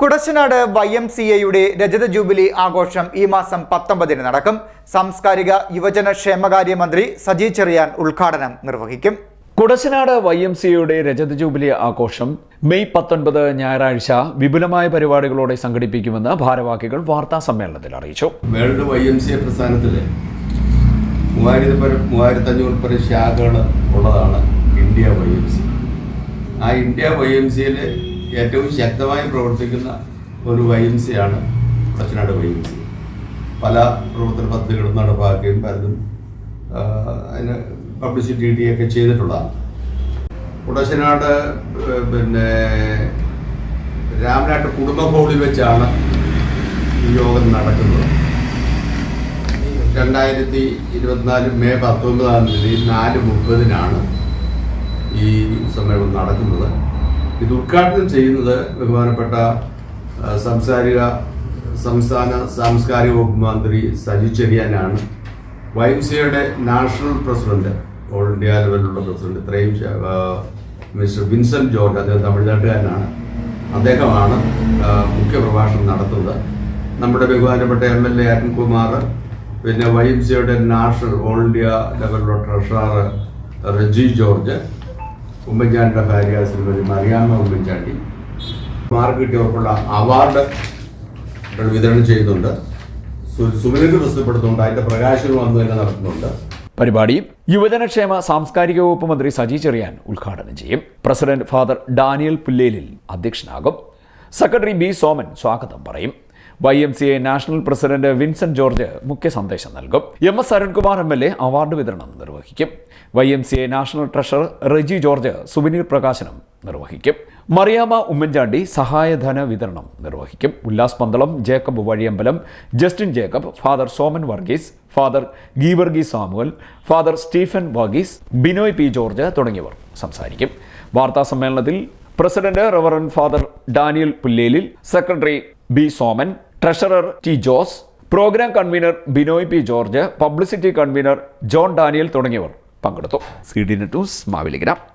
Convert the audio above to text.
Kudassanad Y M C എയുടെ രജത jubilee ആഘോഷം ഈ മാസം പത്തൊമ്പതിന് നടക്കും. സാംസ്കാരിക യുവജന ക്ഷേമകാര്യ മന്ത്രി സജി ചെറിയാൻ ഉദ്ഘാടനം നിർവഹിക്കും. കുടശനാട് വൈ എം സി എയുടെ രജത ജൂബിലി ആഘോഷം മെയ് പത്തൊൻപത് ഞായറാഴ്ച വിപുലമായ പരിപാടികളോടെ സംഘടിപ്പിക്കുമെന്ന് ഭാരവാഹികൾ വാർത്താ സമ്മേളനത്തിൽ അറിയിച്ചു. World Y M C A പ്രസ്ഥാനത്തിൽ മൂവായിരത്തി പരം മൂവായിരത്തഞ്ഞൂറ് പരം ശാഖകൾ ഉള്ളതാണ് ഇന്ത്യ വൈ എം സി. ആ ഇന്ത്യ വൈ എം സിയിൽ ഏറ്റവും ശക്തമായി പ്രവർത്തിക്കുന്ന ഒരു വൈ എം സി ആണ് കൊച്ചനാട് വൈ എം സി പല പ്രവർത്തന പദ്ധതികളും നടപ്പാക്കുകയും പലതും അതിന് പബ്ലിസിറ്റി കിട്ടുകയൊക്കെ ചെയ്തിട്ടുള്ളതാണ്. കുടശനാട് പിന്നെ രാമനാട്ട് കുടുംബ ഹോളിൽ വെച്ചാണ് ഈ യോഗം നടക്കുന്നത്. രണ്ടായിരത്തി ഇരുപത്തിനാല് മെയ് പത്തൊമ്പതാം തീയതി നാല് മുപ്പതിനാണ് ഈ സമ്മേളനം നടക്കുന്നത്. ഇത് ഉദ്ഘാടനം ചെയ്യുന്നത് ബഹുമാനപ്പെട്ട സംസാരിക സംസ്ഥാന സാംസ്കാരിക വകുപ്പ് മന്ത്രി സജി ചെറിയാനാണ്. വൈ എം സിയുടെ നാഷണൽ പ്രസിഡന്റ് ഓൾ ഇന്ത്യ ലെവലിലുള്ള പ്രസിഡന്റ് ഇത്രയും മിസ്റ്റർ വിൻസെന്റ് ജോർജ് അദ്ദേഹം തമിഴ്നാട്ടുകാരനാണ്. അദ്ദേഹമാണ് മുഖ്യ പ്രഭാഷണം നടത്തുന്നത്. നമ്മുടെ ബഹുമാനപ്പെട്ട എം എൽ എ അരുൺകുമാർ പിന്നെ വൈ എം സിയുടെ നാഷണൽ ഓൾ ഇന്ത്യ ലെവലിലുള്ള ട്രഷറർ റജി ജോർജ് ഉമ്മൻചാണ്ടിയുടെ ഭാര്യ ശ്രീമതി മറിയാമ്മ ഉമ്മൻചാണ്ടി. മാർക്ക് കിട്ടിയവർക്കുള്ള അവാർഡ് വിതരണം ചെയ്യുന്നുണ്ട്. അതിന്റെ പ്രകാശനം പരിപാടി യുവജനക്ഷേമ സാംസ്കാരിക വകുപ്പ് മന്ത്രി സജി ചെറിയാൻ ഉദ്ഘാടനം ചെയ്യും. പ്രസിഡന്റ് ഫാദർ ഡാനിയൽ പുല്ലേലിൽ അധ്യക്ഷനാകും. സെക്രട്ടറി ബി സോമൻ സ്വാഗതം പറയും. Y M C A national president Vincent George മുഖ്യ സന്ദേശം നൽകും. M S Arunkumar M L A award വിതരണം നിർവഹിക്കും. Y M C A national treasurer Reji George souvenir പ്രകാശനം നിർവഹിക്കും. മറിയാമ്മ ഉമ്മൻചാണ്ടി സഹായധന വിതരണം നിർവഹിക്കും. Ullas Pandalam Jacob Vazhiyambalam Justin Jacob father Soman Varghese father Geevarghese Samuel father Stephen Varghese Binoy P George തുടങ്ങിയവർ സംസാരിക്കും. വാർത്താ സമ്മേളനത്തിൽ president reverend father Daniel Pulleli secretary B Soman treasurer T Jose programme convener Binoy P George publicity convener John Daniel തുടങ്ങിയവർ പങ്കെടുത്തു. C D net news Mavelikkara.